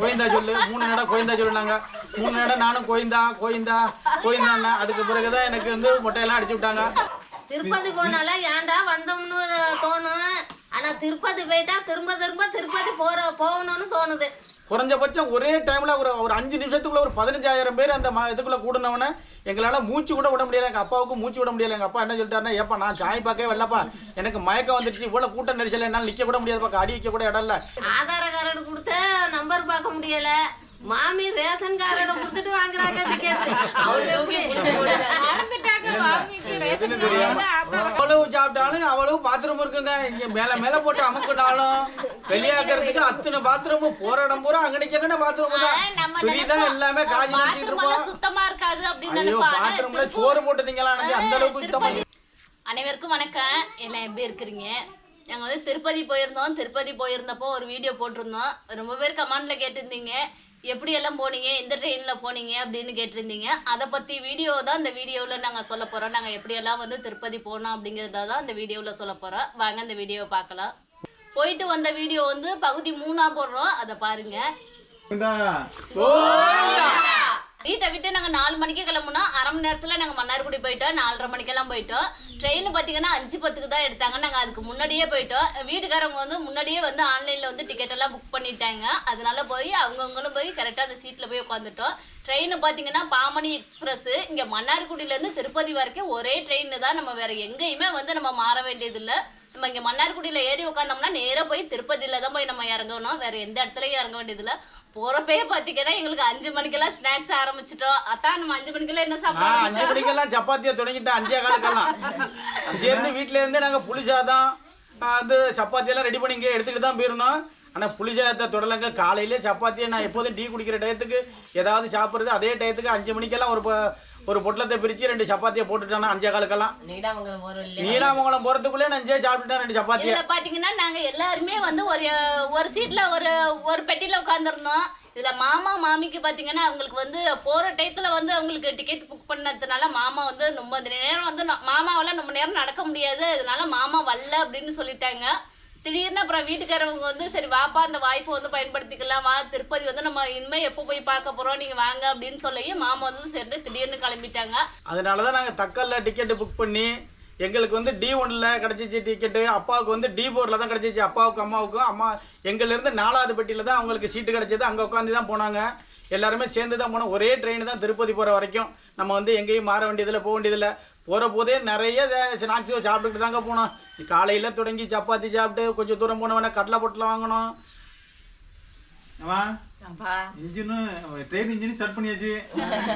கோயந்தா சொல்லு மூணு நடை கோயந்தா சொல்லுனாங்க. மூணு நடை நானும் கோயந்தா கோயந்தா கோயந்தாண்ணா அதுக்கு பிறகுதான் எனக்கு வந்து மொட்டையெல்லாம் அடிச்சு விட்டாங்க. திருப்பதி போனால ஏன்டா வந்தோம்னு தோணும். ஆனா திருப்பதி போயிட்டா திரும்ப திரும்ப திருப்பதி போற போகணும்னு தோணுது. குறைஞ்சபட்சம் ஒரே டைமில் ஒரு ஒரு அஞ்சு நிமிஷத்துக்குள்ள ஒரு பதினஞ்சாயிரம் பேர் அந்த இதுக்குள்ளே இதுக்குள்ள எங்களால் மூச்சு கூட விட முடியல எங்கள் அப்பாவுக்கு மூச்சு விட முடியல எங்கள் அப்பா என்ன சொல்லிட்டாருன்னா ஏப்பா நான் சாய் பார்க்கவே வரலப்பா. எனக்கு மயக்கம் வந்துடுச்சு. இவ்வளோ கூட்ட நெரிசல் என்னால் நிற்க கூட முடியாதுப்பா. அடி வைக்க கூட இடம் இல்லை. ஆதார கார்டு கொடுத்த நம்பர் பார்க்க முடியலை. மாமி ரேஷன் கார்டு கொடுத்துட்டு வாங்குறாங்க அவ்வளவு சாப்பிட்டாலும் அவ்வளவு பாத்ரூம் இருக்குங்க. இங்க மேல மேல போட்டு அமுக்குனாலும் வெளியாக்குறதுக்கு அத்தனை பாத்ரூம் போற இடம் பூரா அங்கனைக்கு அங்கன பாத்ரூம் தான். எல்லாமே காஞ்சி நினைச்சிட்டு இருப்போம் சுத்தமா இருக்காது அப்படின்னு பாத்ரூம்ல சோறு போட்டுட்டீங்களா? அந்த அளவுக்கு சுத்தமா அனைவருக்கும் வணக்கம். எல்லாம் எப்படி இருக்கிறீங்க? நாங்கள் வந்து திருப்பதி போயிருந்தோம். திருப்பதி போயிருந்தப்போ ஒரு வீடியோ போட்டிருந்தோம். ரொம்ப பேர் கமெண்ட்ல கேட்டிருந்தீங்க. எப்படி எல்லாம் போனீங்க? எந்த ட்ரெயினில் போனீங்க? அப்படின்னு கேட்டிருந்தீங்க. அதை பற்றி வீடியோ தான் இந்த வீடியோவில் நாங்கள் சொல்ல போகிறோம் நாங்கள் எப்படியெல்லாம் வந்து திருப்பதி போனோம் அப்படிங்கிறத தான் இந்த வீடியோவில் சொல்ல போகிறோம் வாங்க இந்த வீடியோவை பார்க்கலாம். போயிட்டு வந்த வீடியோ வந்து பகுதி மூணா போடுறோம். அதை பாருங்கள் வீட்டை விட்டு நாங்கள் நாலு மணிக்கு கிளம்புனோம் அரை மணி நேரத்தில் நாங்கள் மன்னார்குடி போயிட்டோம் நாலரை மணிக்கெல்லாம் போயிட்டோம். ட்ரெயின் பார்த்தீங்கன்னா அஞ்சு பத்துக்கு தான் எடுத்தாங்க. நாங்கள் அதுக்கு முன்னாடியே போயிட்டோம். வீட்டுக்காரவங்க வந்து முன்னாடியே வந்து ஆன்லைனில் வந்து டிக்கெட் எல்லாம் புக் பண்ணிட்டாங்க. அதனால போய் அவங்கவுங்களும் போய் கரெக்டாக அந்த சீட்டில் போய் உட்காந்துட்டோம் ட்ரெயின் பார்த்தீங்கன்னா பாமணி எக்ஸ்பிரஸ்ஸு இங்கே மன்னார்குடியிலேருந்து திருப்பதி வரைக்கும் ஒரே ட்ரெயின் தான். நம்ம வேறு எங்கேயுமே வந்து நம்ம மாற வேண்டியதில்லை. நம்ம இங்கே மன்னார்குடியில் ஏறி உட்காந்தோம்னா நேராக போய் திருப்பதியில் தான் போய் நம்ம இறங்கணும். வேற எந்த இடத்துலையும் இறங்க வேண்டியதில்லை. போறப்பே பாத்தீங்கன்னா எங்களுக்கு அஞ்சு மணிக்கெல்லாம் ஸ்நாக்ஸ் ஆரம்பிச்சிட்டோம். அத்தான் நம்ம அஞ்சு மணிக்கெல்லாம் என்ன நான் சாப்பிட அஞ்சு மணிக்கெல்லாம் சப்பாத்தியை தொடங்கிட்டேன் அஞ்சே காலுக்கெல்லாம். அஞ்சு இருந்து வீட்டுல இருந்து நாங்க புளி சாதம் ஆ, அது சப்பாத்தி எல்லாம் ரெடி பண்ணி இங்கே எடுத்துக்கிட்டு தான் போயிருந்தோம். ஆனா புளி சாதத்தை தொடலங்க. காலையிலே சப்பாத்தியை நான் எப்போதும் டீ குடிக்கிற டயத்துக்கு ஏதாவது சாப்பிட்றது அதே டயத்துக்கு அஞ்சு மணிக்கெல்லாம் ஒரு ஒரு பொட்டலத்தை பிரிச்சு ரெண்டு சப்பாத்தியை போட்டுட்டானா அஞ்சே காலுக்கெல்லாம்? நீடாமங்கலம் ஒரு நீலாமங்கலம் போறதுக்குள்ளே நான் அஞ்சே சாப்பிட்டுட்டேன் ரெண்டு சப்பாத்தியை. இதுல பாத்தீங்கன்னா நாங்க எல்லாருமே வந்து ஒரு ஒரு சீட்ல ஒரு ஒரு பெட்டியில உட்காந்துருந்தோம் இதுல மாமா மாமிக்கு பாத்தீங்கன்னா அவங்களுக்கு வந்து போற டயத்துல வந்து அவங்களுக்கு டிக்கெட் புக் பண்ணதுனால மாமா வந்து ரொம்ப நேரம் வந்து ந- மாமாவால ரொம்ப நேரம் நடக்க முடியாது. அதனால மாமா வரல அப்படின்னு சொல்லிட்டாங்க. திடீர்னு அப்புறம் வீட்டுக்காரவங்க வந்து சரி வாப்பா அந்த வாய்ப்பை வந்து பயன்படுத்திக்கலாம். வா திருப்பதி வந்து நம்ம இனிமேல் எப்போ போய் பார்க்க போறோம்? நீங்க வாங்க அப்படின்னு சொல்லி மாமா வந்து சரி திடீர்னு கிளம்பிட்டாங்க. அதனால தான் நாங்கள் தக்கல்ல டிக்கெட்டு புக் பண்ணி எங்களுக்கு வந்து டி ஒன்னில் கிடச்சிச்சு டிக்கெட்டு. அப்பாவுக்கு வந்து டி ஃபோரில் தான் கிடச்சிச்சு. அப்பாவுக்கும் அம்மாவுக்கும். அம்மா எங்கள்லேருந்து நாலாவது பெட்டியில் தான் அவங்களுக்கு சீட்டு கிடச்சிது. அங்கே உட்காந்து தான் போனாங்க. எல்லாருமே சேர்ந்து தான் போனோம். ஒரே ட்ரெயின் தான் திருப்பதி போகிற வரைக்கும். நம்ம வந்து எங்கேயும் மாற வேண்டியதில்லை போக வேண்டியதில்லை. போகிற போதே நிறைய ஸ்நாக்ஸ் சாப்பிட்டுட்டு தாங்க போனோம். காலையில் தொடங்கி சப்பாத்தி சாப்பிட்டு கொஞ்சம் தூரம் போனவொடனே கடலை ட்ரெயின் இன்ஜின் ஸ்டார்ட் பண்ணியாச்சு.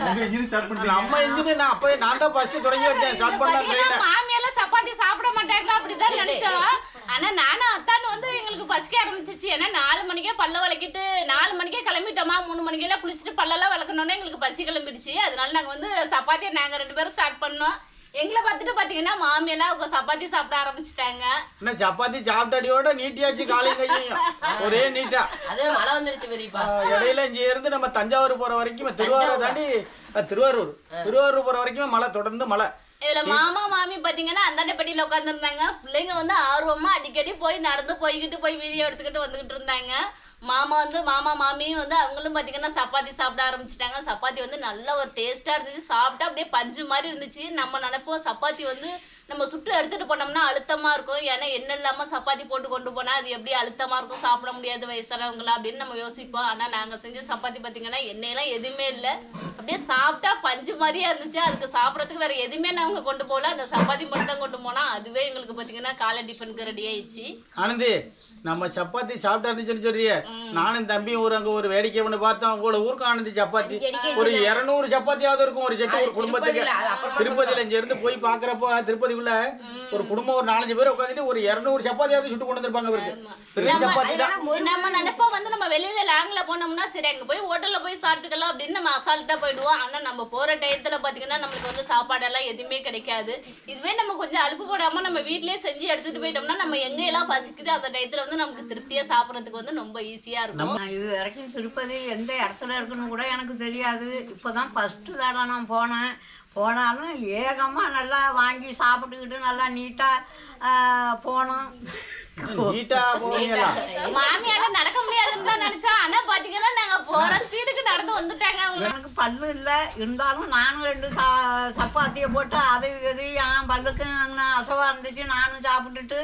உங்க இன்ஜின் ஸ்டார்ட் பண்ணிட்டீங்க. நம்ம இன்ஜின் நான் அப்போயே நான் தான் ஃபஸ்ட்டு தொடங்கி வச்சேன். ஸ்டார்ட் பண்ணலாம் ட்ரெயினை மாமியெல்லாம் சப்பாத்தி சாப்பிட மாட்டாங்களா? அப்படிதான் நினைச்சோம். ஆனா நானும் அத்தான் வந்து எங்களுக்கு பசிக்க ஆரம்பிச்சிருச்சு. ஏன்னா நாலு மணிக்கே பல்ல விளக்கிட்டு நாலு மணிக்கே கிளம்பிட்டோமா? மூணு மணிக்கெல்லாம் குளிச்சுட்டு பல்லெல்லாம் விளக்கணுன்னே எங்களுக்கு பசி கிளம்பிடுச்சு. அதனால நாங்க வந்து சப்பாத்தியை நாங்க ரெண்டு பேரும் ஸ்டார்ட் பண்ணோம். எங்களை பார்த்துட்டு பாத்தீங்கன்னா மாமியெல்லாம் சப்பாத்தி சாப்பிட ஆரம்பிச்சிட்டாங்க. என்ன சப்பாத்தி சாப்பிட்டாடியோட நீட்டியாச்சு காலையும் கையும் ஒரே நீட்டா. அது மழை வந்துருச்சு பெரியப்பா. இடையில இங்க இருந்து நம்ம தஞ்சாவூர் போற வரைக்கும் திருவாரூர் தாண்டி திருவாரூர். திருவாரூர் போற வரைக்கும் மழை தொடர்ந்து மழை. இதுல மாமா மாமி பாத்தீங்கன்னா அந்தாண்ட பெட்டியில உட்காந்துருந்தாங்க பிள்ளைங்க வந்து ஆர்வமா அடிக்கடி போய் நடந்து போய்கிட்டு போய் வீடியோ எடுத்துக்கிட்டு வந்துகிட்டு இருந்தாங்க. மாமா வந்து மாமா மாமியும் வந்து அவங்களும் பார்த்தீங்கன்னா சப்பாத்தி சாப்பிட ஆரம்பிச்சிட்டாங்க. சப்பாத்தி வந்து நல்ல ஒரு டேஸ்ட்டாக இருந்துச்சு. சாப்பிட்டா அப்படியே பஞ்சு மாதிரி இருந்துச்சு. நம்ம நினைப்போம் சப்பாத்தி வந்து நம்ம சுட்டு எடுத்துகிட்டு போனோம்னா அழுத்தமாக இருக்கும். ஏன்னா எண்ணெய் இல்லாமல் சப்பாத்தி போட்டு கொண்டு போனால் அது எப்படி அழுத்தமாக இருக்கும்? சாப்பிட முடியாது வயசானவங்களா அப்படின்னு நம்ம யோசிப்போம். ஆனால் நாங்கள் செஞ்ச சப்பாத்தி பாத்தீங்கன்னா எண்ணெயெல்லாம் எதுவுமே இல்லை. அப்படியே சாப்பிட்டா பஞ்சு மாதிரியே இருந்துச்சு. அதுக்கு சாப்பிட்றதுக்கு வேறு எதுவுமே நாங்கள் கொண்டு போகல. அந்த சப்பாத்தி மட்டும் தான் கொண்டு போனால் அதுவே எங்களுக்கு பார்த்தீங்கன்னா காலை டிஃபனுக்கு ரெடி ஆயிடுச்சு. ஆனந்தி நம்ம சப்பாத்தி சாப்பிட்டா இருந்துச்சுன்னு சொல்றியே. நானும் தம்பியும் ஒரு அங்க ஒரு வேடிக்கை ஒண்ணு பார்த்தோம். உங்களோட ஊருக்கு ஆனந்தி சப்பாத்தி. ஒரு இருநூறு சப்பாத்தியாவது இருக்கும் ஒரு செட்டு ஒரு குடும்பத்துக்கு. திருப்பதியில இங்க இருந்து போய் பாக்குறப்போ திருப்பதிக்குள்ள ஒரு குடும்பம் ஒரு நாலஞ்சு பேர் உட்காந்துட்டு ஒரு இருநூறு சப்பாத்தியாவது சுட்டு கொண்டு வந்திருப்பாங்க இவருக்கு. பெரிய சப்பாத்தி தான். நம்ம நினைப்போம் வந்து நம்ம வெளியில லாங்ல போனோம்னா சரி அங்க போய் ஹோட்டல்ல போய் சாப்பிட்டுக்கலாம் அப்படின்னு நம்ம அசால்ட்டா போயிடுவோம். ஆனா நம்ம போற டயத்துல பாத்தீங்கன்னா நம்மளுக்கு வந்து சாப்பாடெல்லாம் எதுவுமே கிடைக்காது. இதுவே நம்ம கொஞ்சம் அலுப்பு போடாம நம்ம வீட்லயே செஞ்சு எடுத்துட்டு போயிட்டோம்னா நம்ம எங்க எல்லாம் பசிக்குது அந்த டயத்துல வந்து நமக்கு திருப்தியா சாப்பிடறதுக்கு வந்து ரொம்ப ஈஸியா இருக்கும். நான் இது வரைக்கும் திருப்பதி எந்த இடத்துல இருக்குன்னு கூட எனக்கு தெரியாது. இப்போ தான் ஃபஸ்ட்டு தடவை நான் போனேன். போனாலும் ஏகமாக நல்லா வாங்கி சாப்பிட்டுக்கிட்டு நல்லா நீட்டாக போனோம். மாமியால நடக்க முடியாதுன்னு தான் நினைச்சோம் ஆனா பாத்தீங்கன்னா நாங்க போற ஸ்பீடுக்கு நடந்து வந்துட்டாங்க அவங்க எனக்கு பல்லு இல்லை. இருந்தாலும் நானும் ரெண்டு சா சப்பாத்தியை போட்டு அதை இது என் பல்லுக்கு அங்கே அசவாக இருந்துச்சு. நானும் சாப்பிட்டுட்டு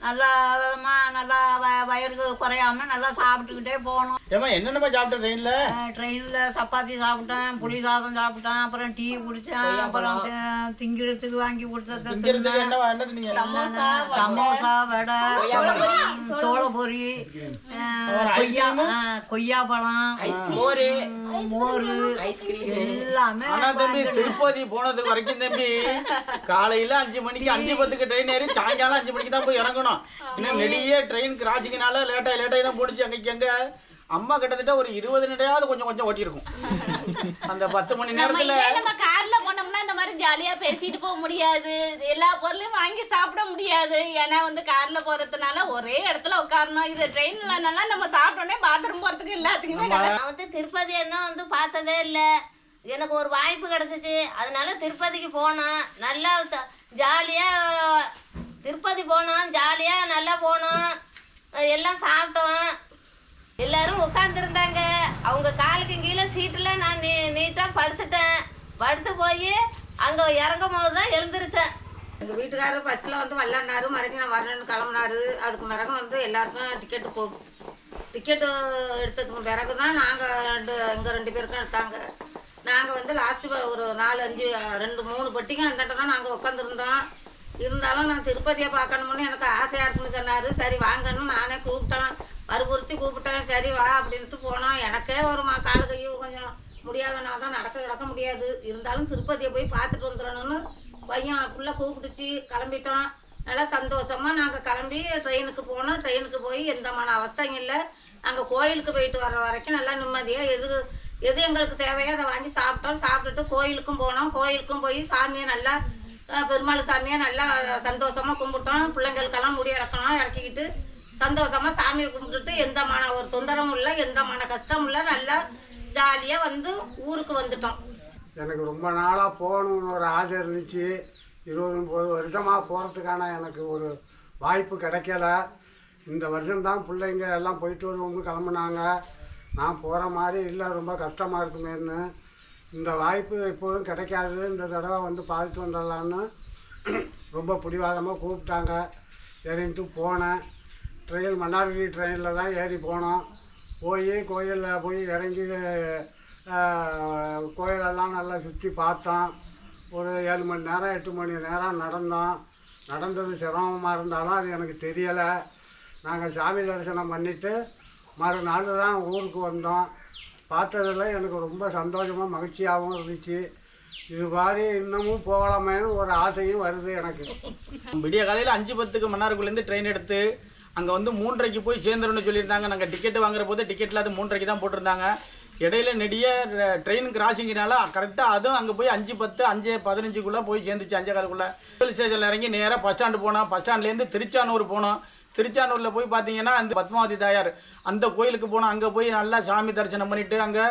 நல்லா விதமாக நல்லா வ வயிறுக்கு குறையாம நல்லா சாப்பிட்டுக்கிட்டே போனோம். ஏமா என்னென்னமா சாப்பிட்ட ட்ரெயின்ல ட்ரெயினில் சப்பாத்தி சாப்பிட்டேன் புளி சாதம் சாப்பிட்டேன் அப்புறம் டீ குடித்தேன் அப்புறம் திங்கிறதுக்கு வாங்கி கொடுத்தது நீங்க சமோசா சமோசா வடை சோளப்பொரி கொய்யா ஆ, கொய்யாப்பழம் மோர் மோர் எல்லாமே தம்பி திருப்பதி போனதுக்கு வரைக்கும் தம்பி காலையில அஞ்சு மணிக்கு அஞ்சு பத்துக்கு ட்ரெயின் ஏறி சாயங்காலம் அஞ்சு மணிக்கு தான் போய் இறங்கணும். இன்னும் நெடிய ட்ரெயின் கிராசிங்கனால லேட்டாகி லேட்டாகி தான் போணுச்சு. அன்னைக்கு எங்க அம்மா கிட்டத்தட்ட ஒரு இருபது நிடையாவது கொஞ்சம் கொஞ்சம் ஓட்டியிருக்கும். அந்த பத்து மணி நேரத்துல நம்ம கார்ல போனோம்னா இந்த மாதிரி ஜாலியா பேசிட்டு போக முடியாது. எல்லா பொருளையும் வாங்கி சாப்பிட முடியாது. ஏன்னா வந்து கார்ல போறதுனால ஒரே இடத்துல உட்காரணும். இது ட்ரெயின்லனால நம்ம சாப்பிட்டோன்னே பாத்ரூம் போறதுக்கு எல்லாத்துக்குமே நான் வந்து திருப்பதி என்ன வந்து பார்த்ததே இல்லை. எனக்கு ஒரு வாய்ப்பு கிடச்சிச்சு. அதனால திருப்பதிக்கு போனோம் நல்லா ஜாலியாக திருப்பதி போனோம் ஜாலியாக நல்லா போனோம். எல்லாம் சாப்பிட்டோம். எல்லாரும் உட்காந்துருந்தாங்க அவங்க காலுக்கு கீழே சீட்டில் நான் நீ நீட்டாக படுத்துட்டேன். படுத்து போய் அங்கே இறங்கும் போது தான் எழுந்திருச்சேன். எங்கள் வீட்டுக்காரர் ஃபஸ்ட்டில் வந்து வரலன்னாரு. மறுபடியும் நான் வரணும்னு கிளம்புனாரு. அதுக்கு பிறகு வந்து எல்லாருக்கும் டிக்கெட்டு போ டிக்கெட்டு எடுத்ததுக்கு பிறகு தான் நாங்கள் ரெண்டு எங்கள் ரெண்டு பேருக்கும் எடுத்தாங்க. நாங்கள் வந்து லாஸ்ட்டு ஒரு நாலு அஞ்சு ரெண்டு மூணு பட்டிக்கும் அந்த தான் நாங்கள் உட்காந்துருந்தோம் இருந்தாலும் நான் திருப்பதியை பார்க்கணும்னு எனக்கு ஆசையாக இருக்குன்னு சொன்னார். சரி வாங்கன்னு நானே கூப்பிட்டேன். வற்புறுத்தி கூப்பிட்டேன். சரி வா அப்படின்ட்டு போனோம். எனக்கே ஒரு மா காலு கையும் கொஞ்சம் முடியாதனா தான் நடக்க கிடக்க முடியாது. இருந்தாலும் திருப்பதியை போய் பார்த்துட்டு வந்துடணும்னு பையன் புள்ள கூப்பிடுச்சு கிளம்பிட்டோம். நல்லா சந்தோஷமாக நாங்கள் கிளம்பி ட்ரெயினுக்கு போனோம். ட்ரெயினுக்கு போய் எந்தமான அவஸ்தையும் இல்லை. நாங்கள் கோயிலுக்கு போயிட்டு வர்ற வரைக்கும் நல்லா நிம்மதியாக எது எது எங்களுக்கு தேவையோ அதை வாங்கி சாப்பிட்டோம். சாப்பிட்டுட்டு கோயிலுக்கும் போனோம். கோயிலுக்கும் போய் சாமியை நல்லா பெருமாள் சாமியை நல்லா சந்தோஷமா கும்பிட்டோம். பிள்ளைங்களுக்கெல்லாம் முடி இறக்கணும் இறக்கிக்கிட்டு சந்தோஷமா சாமியை கும்பிட்டுட்டு எந்த மன ஒரு தொந்தரவும் இல்லை எந்த மன கஷ்டமும் இல்லை. நல்லா ஜாலியாக வந்து ஊருக்கு வந்துட்டோம். எனக்கு ரொம்ப நாளாக போகணும்னு ஒரு ஆசை இருந்துச்சு. இருபது முப்பது வருஷமாக போகிறதுக்கான எனக்கு ஒரு வாய்ப்பு கிடைக்கல. இந்த வருஷம்தான் பிள்ளைங்க எல்லாம் போயிட்டு வருவோம்னு கிளம்புனாங்க. நான் போகிற மாதிரி இல்லை. ரொம்ப கஷ்டமாக இருக்குமேன்னு. இந்த வாய்ப்பு எப்போதும் கிடைக்காது இந்த தடவை வந்து பார்த்துட்டு வந்துடலான்னு ரொம்ப பிடிவாதமாக கூப்பிட்டாங்க. சரின்ட்டு போனேன். ட்ரெயின் மன்னார்குடி ட்ரெயினில் தான் ஏறி போனோம். போய் கோயிலில் போய் இறங்கி கோயிலெல்லாம் நல்லா சுற்றி பார்த்தோம். ஒரு ஏழு மணி நேரம் எட்டு மணி நேரம் நடந்தோம். நடந்தது சிரமமாக இருந்தாலும் அது எனக்கு தெரியலை. நாங்கள் சாமி தரிசனம் பண்ணிவிட்டு மறுநாள் தான் ஊருக்கு வந்தோம். பார்த்ததெல்லாம் எனக்கு ரொம்ப சந்தோஷமாக மகிழ்ச்சியாகவும் இருந்துச்சு. இது மாதிரி இன்னமும் போகலாமேன்னு ஒரு ஆசையும் வருது எனக்கு. விடிய காலையில் அஞ்சு பத்துக்கு மன்னாருக்குள்ளேருந்து ட்ரெயின் எடுத்து அங்கே வந்து மூன்றரைக்கு போய் சேர்ந்துருன்னு சொல்லியிருந்தாங்க. நாங்கள் டிக்கெட் வாங்குற போது டிக்கெட்டில் அது மூன்றரைக்கு தான் போட்டிருந்தாங்க. இடையில நெடிய ட்ரெயின் கிராசிங்னால கரெக்டாக அதுவும் அங்கே போய் அஞ்சு பத்து அஞ்சு பதினஞ்சுக்குள்ளே போய் சேர்ந்துச்சு அஞ்சே காலுக்குள்ளே. ரயில்வே ஸ்டேஷனில் இறங்கி நேராக பஸ் ஸ்டாண்டு போனோம். பஸ் ஸ்டாண்ட்லேருந்து திருச்சானூர் போனோம். திருச்சானூரில் போய் பார்த்தீங்கன்னா அந்த பத்மாவதி தாயார். அந்த கோயிலுக்கு போனோம் அங்கே போய் நல்லா சாமி தரிசனம் பண்ணிவிட்டு அங்கே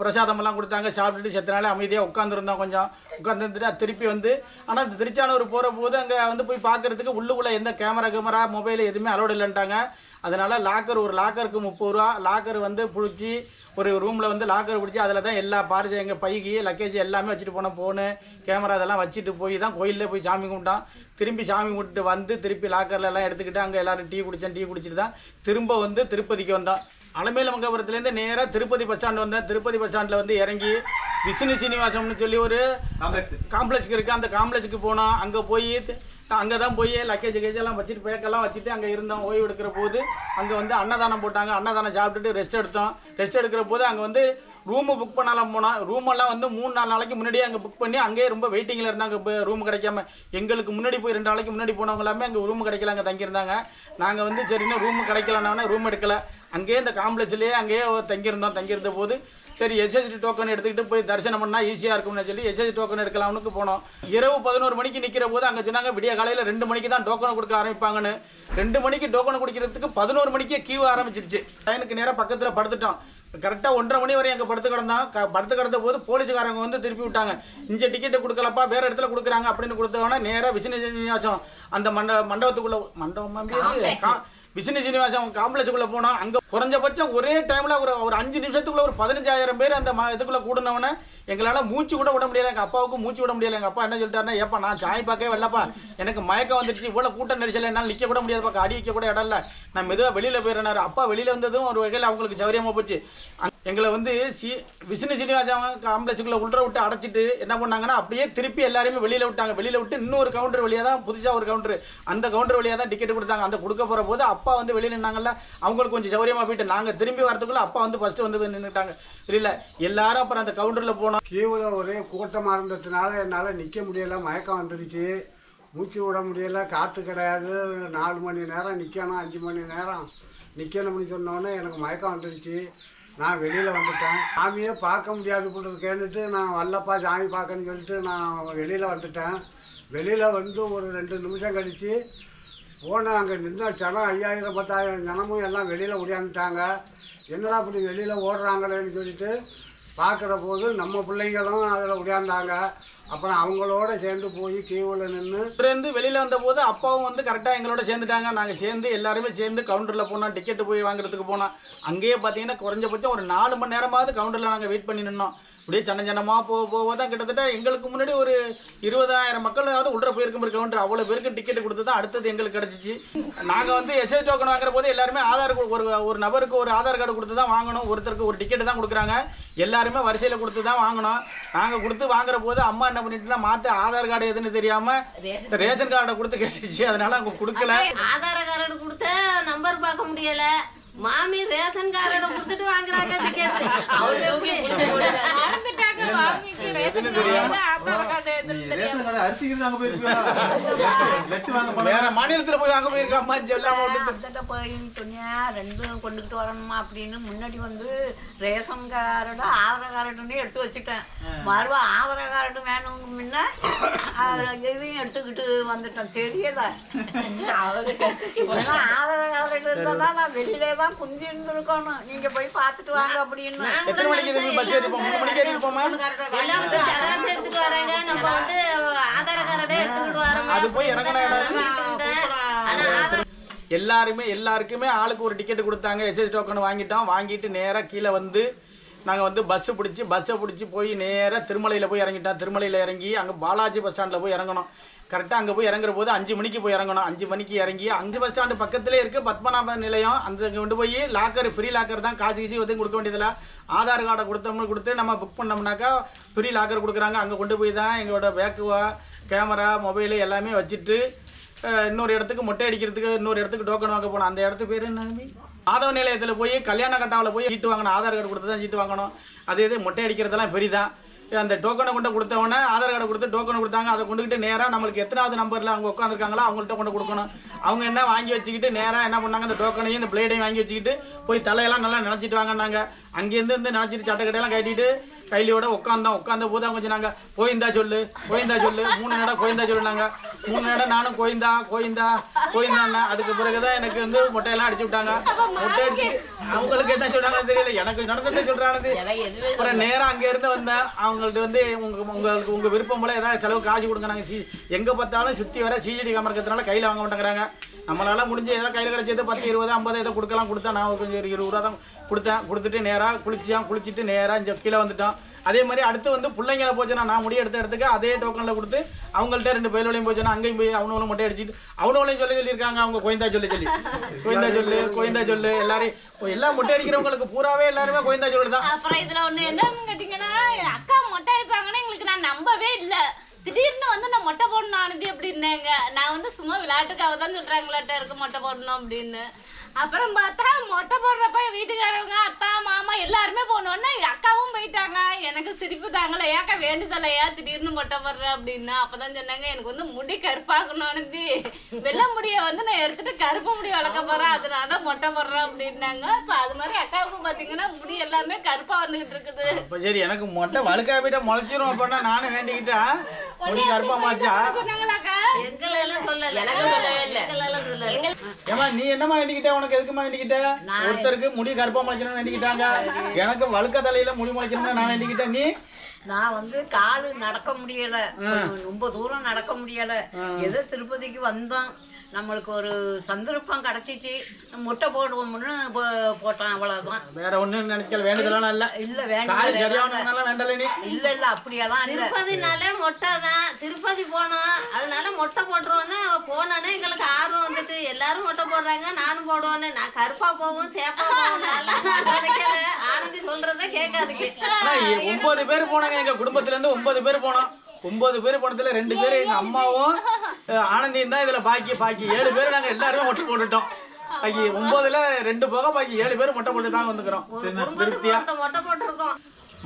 பிரசாதமெல்லாம் கொடுத்தாங்க. சாப்பிட்டுட்டு செத்த நாளே அமைதியாக உட்காந்துருந்தோம் கொஞ்சம் உட்காந்துருந்துட்டு திருப்பி வந்து ஆனால் இந்த திருச்சானூர் போகிற போது அங்கே வந்து போய் பார்க்கறதுக்கு உள்ளுக்குள்ளே எந்த கேமரா கேமரா மொபைல் எதுவுமே அலோடு இல்லைன்ட்டாங்க. அதனால் லாக்கர் ஒரு லாக்கருக்கு முப்பது ரூபா. லாக்கர் வந்து பிடிச்சி ஒரு ரூமில் வந்து லாக்கர் பிடிச்சி அதில் தான் எல்லா பாரிஜ எங்கள் பைக்கு லக்கேஜ் எல்லாமே வச்சுட்டு போனோம் ஃபோனு கேமரா இதெல்லாம் வச்சுட்டு போய் தான் கோயிலில் போய் சாமி கும்பிட்டோம் திரும்பி சாமி கும்பிட்டு வந்து திருப்பி லாக்கர்ல எல்லாம் எடுத்துக்கிட்டு அங்கே எல்லாரும் டீ குடித்தேன் டீ குடிச்சிட்டு தான் திரும்ப வந்து திருப்பதிக்கு வந்தோம். அலமேல மங்கபுரத்துலேருந்து நேராக திருப்பதி பஸ் ஸ்டாண்டு வந்தேன். திருப்பதி பஸ் ஸ்டாண்டில் வந்து இறங்கி விஷ்ணு சீனிவாசம்னு சொல்லி ஒரு காம்ப்ளெக்ஸ் காம்ப்ளெக்ஸ்க்கு இருக்குது அந்த காம்ப்ளெக்ஸுக்கு போனோம். அங்கே போய் அங்கே தான் போய் லக்கேஜ் கேஜ் எல்லாம் வச்சுட்டு பேக்கெல்லாம் வச்சுட்டு அங்கே இருந்தோம். ஓய்வு எடுக்கிற போது அங்கே வந்து அன்னதானம் போட்டாங்க. அன்னதானம் சாப்பிட்டுட்டு ரெஸ்ட் எடுத்தோம். ரெஸ்ட் எடுக்கிற போது அங்கே வந்து ரூமு புக் பண்ணாலும் போனோம் ரூமெல்லாம் வந்து மூணு நாலு நாளைக்கு முன்னாடியே அங்கே புக் பண்ணி அங்கேயே ரொம்ப வெயிட்டிங்கில் இருந்தாங்க. இப்போ ரூம் கிடைக்காம எங்களுக்கு முன்னாடி போய் ரெண்டு நாளைக்கு முன்னாடி போனவங்க எல்லாமே அங்கே ரூம் கிடைக்கல அங்கே தங்கியிருந்தாங்க. நாங்கள் வந்து சரின்னு ரூம் கிடைக்கலன்னா ரூம் எடுக்கலை. அங்கேயே இந்த காம்ப்ளெக்ஸ்லேயே அங்கேயே தங்கியிருந்தோம். தங்கியிருந்த போது சரி எஸ்எஸ்டி டோக்கன் எடுத்துக்கிட்டு போய் தரிசனம் பண்ணால் ஈஸியாக இருக்கும்னு சொல்லி எஸ்எஸ்டி டோக்கன் எடுக்கலாம்னு போனோம். இரவு பதினோரு மணிக்கு நிற்கிற போது அங்கே சொன்னாங்க விடிய காலையில் ரெண்டு மணிக்கு தான் டோக்கன் கொடுக்க ஆரம்பிப்பாங்கன்னு. ரெண்டு மணிக்கு டோக்கன் குடிக்கிறதுக்கு பதினோரு மணிக்கே கியூ ஆரம்பிச்சிருச்சு. ட்ரெயினுக்கு நேராக பக்கத்தில் படுத்துட்டோம். கரெக்டாக ஒன்றரை மணி வரை அங்கே படுத்து கிடந்தோம் க படுத்து கிடந்த போது போலீஸ்காரங்க வந்து திருப்பி விட்டாங்க. இங்கே டிக்கெட்டை கொடுக்கலப்பா வேறு இடத்துல கொடுக்குறாங்க அப்படின்னு கொடுத்தவொடனே நேராக விஷ்ணு சீனிவாசம் அந்த மண்ட மண்டபத்துக்குள்ளே மண்டபம் விஷ்ணு சீனிவாசன் காம்ப்ளெக்ஸுக்குள்ளே போனால் அங்கே குறைஞ்சபட்சம் ஒரே டைமில் ஒரு ஒரு அஞ்சு நிமிஷத்துக்குள்ள ஒரு பதினஞ்சாயிரம் பேர் அந்த ம இதுக்குள்ளே கூடினவனே எங்களால் மூச்சு கூட விட முடியல எங்கள் அப்பாவுக்கு மூச்சு விட முடியல எங்கள் அப்பா என்ன சொல்லிட்டாருன்னா ஏப்பா நான் சாய் பார்க்கவே வரலப்பா. எனக்கு மயக்கம் வந்துடுச்சு. இவ்வளோ கூட்டம் நெரிசல் என்னால் நிற்க கூட முடியாது பக்கம் அடி வைக்க கூட இடம் இல்லை. நான் மெதுவாக வெளியில் போயிடுறேன். அப்பா வெளியில் வந்ததும் ஒரு வகையில் அவங்களுக்கு சௌரியமாக போச்சு. எங்களை வந்து சி விஷ்ணு சீனிவாசன் காம்ப்ளெக்ஸுக்குள்ளே உள்ள விட்டு அடைச்சிட்டு என்ன பண்ணாங்கன்னா அப்படியே திருப்பி எல்லாரையுமே வெளியில் விட்டாங்க. வெளியில் விட்டு இன்னொரு கவுண்டர் வழியாக தான் புதுசாக ஒரு கவுண்டர் அந்த கவுண்டர் வழியாக தான் டிக்கெட் கொடுத்தாங்க. அந்த கொடுக்க போகிற போது அப்பா வந்து வெளியில் நின்னாங்கல்ல அவங்களுக்கு கொஞ்சம் சௌரியமாக போயிட்டு நாங்கள் திரும்பி வரதுக்குள்ளே அப்பா வந்து ஃபஸ்ட்டு வந்து நின்றுட்டாங்க இல்லை எல்லாரும் அப்புறம் அந்த கவுண்டரில் போனோம். கீவில் ஒரே கூட்டமாக இருந்ததுனால என்னால் நிற்க முடியலை. மயக்கம் வந்துடுச்சு மூச்சு விட முடியல. காற்று கிடையாது. நாலு மணி நேரம் நிற்கணும் அஞ்சு மணி நேரம் நிற்கணும்னு சொன்னோன்னே எனக்கு மயக்கம் வந்துடுச்சு நான் வெளியில் வந்துட்டேன். சாமியே பார்க்க முடியாது போட்டு இருக்கேன்னுட்டு நான் வரலப்பா சாமி பார்க்கன்னு சொல்லிட்டு நான் வெளியில் வந்துட்டேன். வெளியில் வந்து ஒரு ரெண்டு நிமிஷம் கழித்து போனேன் அங்கே நின்ற ஜனம் ஐயாயிரம் பத்தாயிரம் ஜனமும் எல்லாம் வெளியில் ஓடியாந்துட்டாங்க. என்னடா இப்படி வெளியில் ஓடுறாங்களேன்னு சொல்லிட்டு பார்க்குற போது நம்ம பிள்ளைங்களும் அதில் ஓடியாந்தாங்க. அப்புறம் அவங்களோட சேர்ந்து போய் கீவில் நின்று இருந்து வெளியில் வந்த போது அப்பாவும் வந்து கரெக்டாக எங்களோட சேர்ந்துட்டாங்க. நாங்கள் சேர்ந்து எல்லாருமே சேர்ந்து கவுண்டரில் போனோம். டிக்கெட்டு போய் வாங்குறதுக்கு போனோம். அங்கேயே பார்த்தீங்கன்னா குறைஞ்சபட்சம் ஒரு நாலு மணி நேரமாவது கவுண்டரில் நாங்கள் வெயிட் பண்ணி நின்னோம். அப்படியே சன்ன சன்னமாக போக போக தான் கிட்டத்தட்ட எங்களுக்கு முன்னாடி ஒரு இருபதாயிரம் மக்களாவது உள்ள போயிருக்கும் கவுண்டர் அவ்வளோ பேருக்கு டிக்கெட் கொடுத்து தான் அடுத்தது எங்களுக்கு கிடச்சிச்சு. நாங்கள் வந்து எஸ்ஐ டோக்கன் வாங்குற போது எல்லாருமே ஆதார் ஒரு ஒரு நபருக்கு ஒரு ஆதார் கார்டு கொடுத்து தான் வாங்கணும். ஒருத்தருக்கு ஒரு டிக்கெட் தான் கொடுக்குறாங்க. எல்லாருமே வரிசையில் கொடுத்து தான் வாங்கணும். நாங்கள் கொடுத்து வாங்குற போது அம்மா என்ன பண்ணிட்டுனா மாற்ற ஆதார் கார்டு எதுன்னு தெரியாமல் ரேஷன் கார்டை கொடுத்து கேட்டுச்சு. அதனால அவங்க கொடுக்கல. ஆதார கார்டு கொடுத்த நம்பர் பார்க்க முடியல. மாமி ரேஷன் கார்டை கொடுத்துட்டு வாங்குறாங்க டிக்கெட் அவங்க எப்படி? மறந்துட்டாங்க. வாங்கிட்டு ration card Aadhaar card ration கடை அரிசிக்கு அங்கே போயிருப்பியா? லெட்டு வாங்க போன வேற மாநிலத்தில் போய் வாங்க போயிருக்கா? அம்மான்னு சொல்லாம விட்டுட்டு அந்தட்ட போய் சொன்னேன் ரெண்டும் கொண்டுகிட்டு வரணுமா அப்படின்னு முன்னாடி வந்து ரேஷன் கார்டு ஆதார் கார்டுன்னு எடுத்து வச்சுட்டேன். மறுபா ஆதார் கார்டு வேணும்னு முன்ன அது இதையும் எடுத்துக்கிட்டு வந்துட்டேன். தெரியல. ஏன்னா ஆதார் கார்டு இருந்தா நான் வெளியிலே தான் குந்தி இருந்திருக்கணும் நீங்க போய் பார்த்துட்டு வாங்க அப்படின்னு. எத்தனை மணிக்கு இது பஸ் ஏறி போவோம் மூணு மணிக்கு ஏறி போமா எல்லாம் வந்து ஜெராக்ஸ் எடுத்துட்டு வராங்க. நம்ம வந்து ஆதார கார்டை எடுத்துக்கிட்டு வரோம். அது போய் இறங்கின இடம் ஆனா ஆதார் எல்லாருமே எல்லாருக்குமே ஆளுக்கு ஒரு டிக்கெட் கொடுத்தாங்க. எஸ்எஸ் டோக்கன் வாங்கிட்டோம். வாங்கிட்டு நேராக கீழே வந்து நாங்கள் வந்து பஸ்ஸு பிடிச்சி பஸ்ஸை பிடிச்சி போய் நேராக திருமலையில் போய் இறங்கிட்டோம். திருமலையில் இறங்கி அங்கே பாலாஜி பஸ் ஸ்டாண்டில் போய் இறங்கணும். கரெக்டாக அங்கே போய் இறங்குற போது அஞ்சு மணிக்கு போய் இறங்கணும். அஞ்சு மணிக்கு இறங்கி அஞ்சு பஸ் ஸ்டாண்டு பக்கத்துலேயே இருக்குது பத்மநாப நிலையம். அந்த கொண்டு போய் லாக்கர் ஃப்ரீ லாக்கர் தான் காசு கீசி எதுவும் கொடுக்க வேண்டியதில்ல. ஆதார் கார்டை கொடுத்தோம்னு கொடுத்து நம்ம புக் பண்ணோம்னாக்கா ஃப்ரீ லாக்கர் கொடுக்குறாங்க. அங்கே கொண்டு போய் தான் எங்களோட பேக்குவா கேமரா மொபைலு எல்லாமே வச்சுட்டு இன்னொரு இடத்துக்கு மொட்டை அடிக்கிறதுக்கு இன்னொரு இடத்துக்கு டோக்கன் வாங்க போனோம். அந்த இடத்துக்கு பேர் என்ன ஆதவ மாதவ நிலையத்தில் போய் கல்யாண கட்டாவில் போய் சீட்டு வாங்கணும் ஆதார் கார்டு கொடுத்து தான் சீட்டு வாங்கணும். அதே இது மொட்டை அடிக்கிறதெல்லாம் ஃப்ரீ தான் அந்த டோக்கனை கொண்டு கொடுத்தவொடனே ஆதார் கார்டு கொடுத்து டோக்கனை கொடுத்தாங்க. அதை கொண்டுக்கிட்டு நேராக நம்மளுக்கு எத்தனாவது நம்பரில் அவங்க உட்காந்துருக்காங்களோ அவங்கள்ட்ட கொண்டு கொடுக்கணும். அவங்க என்ன வாங்கி வச்சுக்கிட்டு நேராக என்ன பண்ணாங்க? அந்த டோக்கனையும் இந்த பிளேடையும் வாங்கி வச்சுக்கிட்டு போய் தலையெல்லாம் நல்லா நினச்சிட்டு வாங்கினாங்க. அங்கேருந்து இருந்து நினச்சிட்டு சட்டக்கட்டையெல்லாம் கட்டிட்டு கைலியோட உட்காந்தோம் உட்காந்த போது அவங்க சொன்னாங்க கோயந்தா சொல்லு கோயந்தா சொல்லு மூணு நேரம் கோயந்தா சொல்லுனாங்க. மூணு நேரம் நானும் கோயந்தா கோயந்தா கோயந்தாண்ணா அதுக்கு பிறகுதான் எனக்கு வந்து மொட்டையெல்லாம் அடிச்சு விட்டாங்க. மொட்டை அடிச்சு அவங்களுக்கு என்ன சொல்றாங்கன்னு தெரியல. எனக்கு நடந்ததை சொல்றானது. அப்புறம் நேரா அங்க இருந்து வந்தேன் அவங்கள்ட்ட வந்து உங்க உங்களுக்கு உங்க விருப்பம் போல ஏதாவது செலவு காசு கொடுங்க நாங்க சி எங்க பார்த்தாலும் சுத்தி வர சிஜிடி கேமரா இருக்கிறதுனால கையில வாங்க மாட்டேங்கிறாங்க. நம்மளால முடிஞ்ச ஏதாவது கையில கிடைச்சது பத்து இருபது ஐம்பது ஏதோ கொடுக்கலாம் கொடுத்தா நான் கொஞ்சம் இருபது ரூபா தான் கொடுத்தேன் கொடுத்துட்டு நேராக குளிச்சான் குளிச்சுட்டு நேராக இங்கே கீழே வந்துட்டோம். அதே மாதிரி அடுத்து வந்து பிள்ளைங்கள போச்சுன்னா நான் முடி எடுத்த இடத்துக்கு அதே டோக்கனில் கொடுத்து அவங்கள்ட்ட ரெண்டு பயிலோலையும் போச்சுன்னா அங்கேயும் போய் அவனவளும் மொட்டை அடிச்சுட்டு அவனவளையும் சொல்லி சொல்லியிருக்காங்க அவங்க கோயந்தா சொல்லி சொல்லி. கோயந்தா சொல்லு கோயந்தா சொல்லு எல்லாரையும். எல்லாம் மொட்டை அடிக்கிறவங்களுக்கு பூராவே எல்லாருமே கோயந்தா சொல்லு தான் அப்புறம் இதுல ஒண்ணு என்னன்னு கேட்டீங்கன்னா அக்கா மொட்டை அடிப்பாங்கன்னு எங்களுக்கு நான் நம்பவே இல்ல. திடீர்னு வந்து நான் மொட்டை போடணும் ஆனது அப்படின்னாங்க. நான் வந்து சும்மா விளையாட்டுக்காக தான் சொல்றாங்களாட்ட இருக்கு மொட்டை போடணும் அப்படின்னு. அப்புறம் பார்த்தா மொட்டை போடுறப்ப வீட்டுக்காரவங்க அத்தா மாமா எல்லாருமே போனோன்னே அக்காவும் போயிட்டாங்க. எனக்கு சிரிப்பு தாங்கல. ஏக்கா வேண்டுதலையா? திடீர்னு மொட்டை போடுற? அப்படின்னா. அப்பதான் சொன்னாங்க எனக்கு வந்து முடி கருப்பாக்கணும்னு வெள்ளை முடிய வந்து நான் எடுத்துட்டு கருப்பு முடி வளர்க்க போறேன். அதனால மொட்டை போடுறேன் அப்படின்னாங்க. இப்போ அது மாதிரி அக்காவுக்கும் பாத்தீங்கன்னா முடி எல்லாமே கருப்பா வந்துகிட்டு இருக்குது. இப்போ சரி எனக்கு மொட்டை வழுக்கா போயிட்டா முளைச்சிரும் அப்படின்னா நானும் வேண்டிக்கிட்டா? முடி கருப்பா மாச்சா சொன்னாங்களாக்கா? எங்களெல்லாம் சொல்லல. எங்களெல்லாம் சொல்லல. ஏமா நீ என்னமா வேண்டிக்கிட்ட உனக்கு எதுக்குமா வேண்டிக்கிட்ட ஒருத்தருக்கு முடி கருப்பா முளைக்கணும்னு வேண்டிக்கிட்டாங்க எனக்கு வழுக்க தலையில முடி முளைக்கணும்னு நான் வேண்டிக்கிட்டேன் நீ? நான் வந்து காலு நடக்க முடியல. ரொம்ப தூரம் நடக்க முடியல. ஏதோ திருப்பதிக்கு வந்தோம். நம்மளுக்கு ஒரு சந்தர்ப்பம் கிடச்சிச்சு. முட்டை போடுவோம்னு போ- போட்டான் அவ்வளோதான் வேற ஒண்ணும் நினைக்கல வேண்டுதலாம் இல்ல இல்லை வேண்டாம். இல்லை இல்லை அப்படியெல்லாம் திருப்பதினாலே மொட்டை தான். திருப்பதி போனோம். அதனால மொட்டை போட்டுருவோன்னு போனோன்னே எங்களுக்கு ஆர்வம் வந்துட்டு எல்லாரும் மொட்டை போடுறாங்க நானும் போடுவேன்னு. நான் கருப்பா போவும் சேப்பா போவும் நினைக்கல. ஆனந்தி சொல்றத கேட்காதுக்கு ஒன்பது பேர் போனாங்க எங்க குடும்பத்துல இருந்து ஒன்பது பேர் போனோம். ஒன்பது பேர் போனதுல ரெண்டு பேர் எங்க அம்மாவும் ஆனந்தியும் தான் இதுல பாக்கி பாக்கி ஏழு பேர் நாங்க எல்லாருமே மொட்டை போட்டுட்டோம். பாக்கி ஒன்பதுல ரெண்டு போக பாக்கி ஏழு பேர் மொட்டை போட்டு தான் வந்துக்கிறோம். போட்டிருக்கோம்.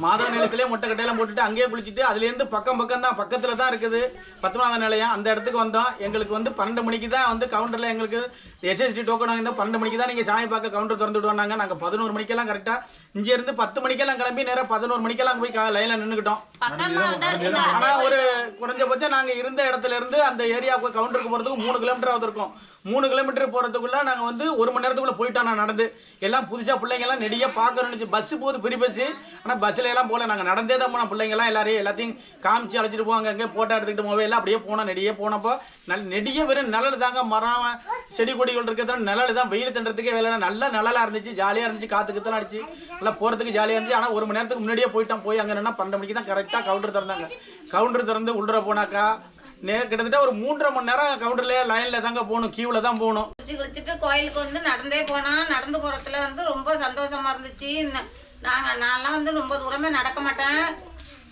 மாதவ நிலையத்திலே மொட்டை கட்டையெல்லாம் போட்டுட்டு அங்கேயே குளிச்சுட்டு அதுலேருந்து பக்கம் பக்கம் தான் பக்கத்தில் தான் இருக்குது. பத்மநாத நிலையம் அந்த இடத்துக்கு வந்தோம். எங்களுக்கு வந்து பன்னெண்டு மணிக்கு தான் வந்து கவுண்டரில் எங்களுக்கு எஸ்எஸ்டி டோக்கன் வாங்கியிருந்தோம். பன்னெண்டு மணிக்கு தான் நீங்கள் சாமி பார்க்க கவுண்டர் திறந்து விடுவாங்க நாங்கள் பதினோரு மணிக்கெல்லாம் கரெக்டாக இங்கேருந்து பத்து மணிக்கெல்லாம் கிளம்பி நேராக பதினோரு மணிக்கெல்லாம் போய் லைனில் இருக்கு ஆனால் ஒரு குறைஞ்சபட்சம் நாங்கள் இருந்த இடத்துல இருந்து அந்த ஏரியாவுக்கு கவுண்டருக்கு போகிறதுக்கு மூணு கிலோமீட்டர் வந்திருக்கோம் மூணு கிலோமீட்டர் போகிறதுக்குள்ள நாங்கள் வந்து ஒரு மணி நேரத்துக்குள்ளே போயிட்டோம் நான் நடந்து. எல்லாம் புதுசாக பிள்ளைங்கெல்லாம் நெடியாக பார்க்கணும்னு பஸ்ஸு போகுது பெரிய பஸ்ஸு ஆனால் பஸ்ஸில் எல்லாம் போகல நாங்கள் நடந்தே தான் போனோம். பிள்ளைங்கெல்லாம் எல்லாரையும் எல்லாத்தையும் காமிச்சு அழைச்சிட்டு போவாங்க அங்கே ஃபோட்டோ எடுத்துக்கிட்டு மொபைலில் அப்படியே போனோம் நெடியே போனப்போ. நல் நெடிய வெறும் நிழல் தாங்க மரம் செடி கொடிகள் இருக்கிறது நிழல் தான். வெயில் தண்டுறதுக்கே வேலை நல்லா நல்ல நிழலாக இருந்துச்சு ஜாலியாக இருந்துச்சு காற்றுக்குத்தான் அடிச்சு. நல்லா போகிறதுக்கு ஜாலியாக இருந்துச்சு. ஆனால் ஒரு மணி நேரத்துக்கு முன்னாடியே போயிட்டோம். போய் அங்கே என்ன பன்னெண்டு மணிக்கு தான் கரெக்டாக கவுண்டர் திறந்தாங்க. கவுண்டர் திறந்து உள்ளே போனாக்கா கிட்டத்தட்ட ஒரு மூன்றரை மணி நேரம் கவுண்டர்ல லைனில் தாங்க போகணும். கியூல தான் போகணும். குளிச்சுட்டு கோயிலுக்கு வந்து நடந்தே போனா நடந்து போறதுல வந்து ரொம்ப சந்தோஷமா இருந்துச்சு. நாங்க நான் நான்லாம் வந்து ரொம்ப தூரமே நடக்க மாட்டேன்.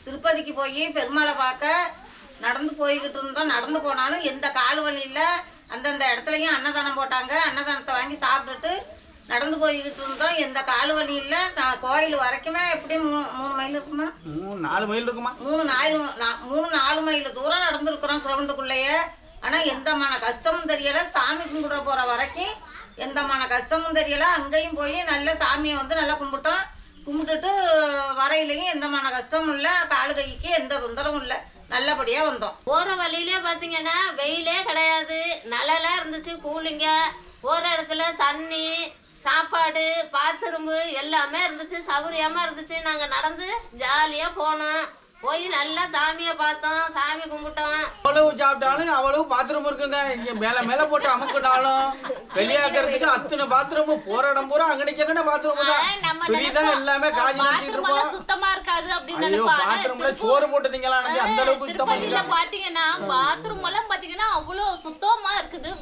திருப்பதிக்கு போய் பெருமாளை பார்க்க நடந்து போய்கிட்டு இருந்தோம். நடந்து போனாலும் எந்த கால் வழியில் அந்தந்த இடத்துலையும் அன்னதானம் போட்டாங்க. அன்னதானத்தை வாங்கி சாப்பிட்டுட்டு நடந்து போய்கிட்டு இருந்தோம். எந்த கால் வழியில் நான் கோயில் வரைக்குமே எப்படியும் மூ மூணு மைல் இருக்குமா? மூணு நாலு மைல் இருக்குமா? மூணு நாலு மூணு நாலு மைல் தூரம் நடந்திருக்கிறோம் கிரவுண்டுக்குள்ளேயே. ஆனால் எந்தமான கஷ்டமும் தெரியல. சாமி கும்பிட போகிற வரைக்கும் எந்தமான கஷ்டமும் தெரியல. அங்கேயும் போய் நல்ல சாமியை வந்து நல்லா கும்பிட்டோம். கும்பிட்டுட்டு வரையிலையும் எந்தமான கஷ்டமும் இல்லை. காலு கைக்கு எந்த தொந்தரவும் இல்லை. நல்லபடியாக வந்தோம். போகிற வழியிலே பார்த்தீங்கன்னா வெயிலே கிடையாது. நிழலாக இருந்துச்சு கூலிங்க. போகிற இடத்துல தண்ணி சாப்பாடு பாத்ரூம்பு எல்லாமே இருந்துச்சு. சௌகரியமாக இருந்துச்சு. நாங்கள் நடந்து ஜாலியாக போனோம். போய் நல்லா சாமியை பார்த்தோம் சாமி கும்பிட்டோம். அவ்வளவு சாப்பிட்டாலும் அவ்வளவு பாத்ரூம் இருக்குங்க. இங்க மேல மேல போட்டு அமுக்குனாலும் வெளியாக்குறதுக்கு அத்தனை பாத்ரூம் போற இடம் பூரா அங்கடிக்கங்கன பாத்ரூம் தான். நம்ம துணிதான் எல்லாமே காஞ்சி நினைச்சிட்டு இருப்போம். சுத்தமா இருக்காது அப்படின்னு ஐயோ பாத்ரூம்ல சோறு போட்டு திங்கலாம் அந்த அளவுக்கு சுத்தமா இல்ல. பாத்தீங்கன்னா பாத்ரூம் எல்லாம் பாத்தீங்கன்னா அவ்வளவு சுத்தமா இருக்குது.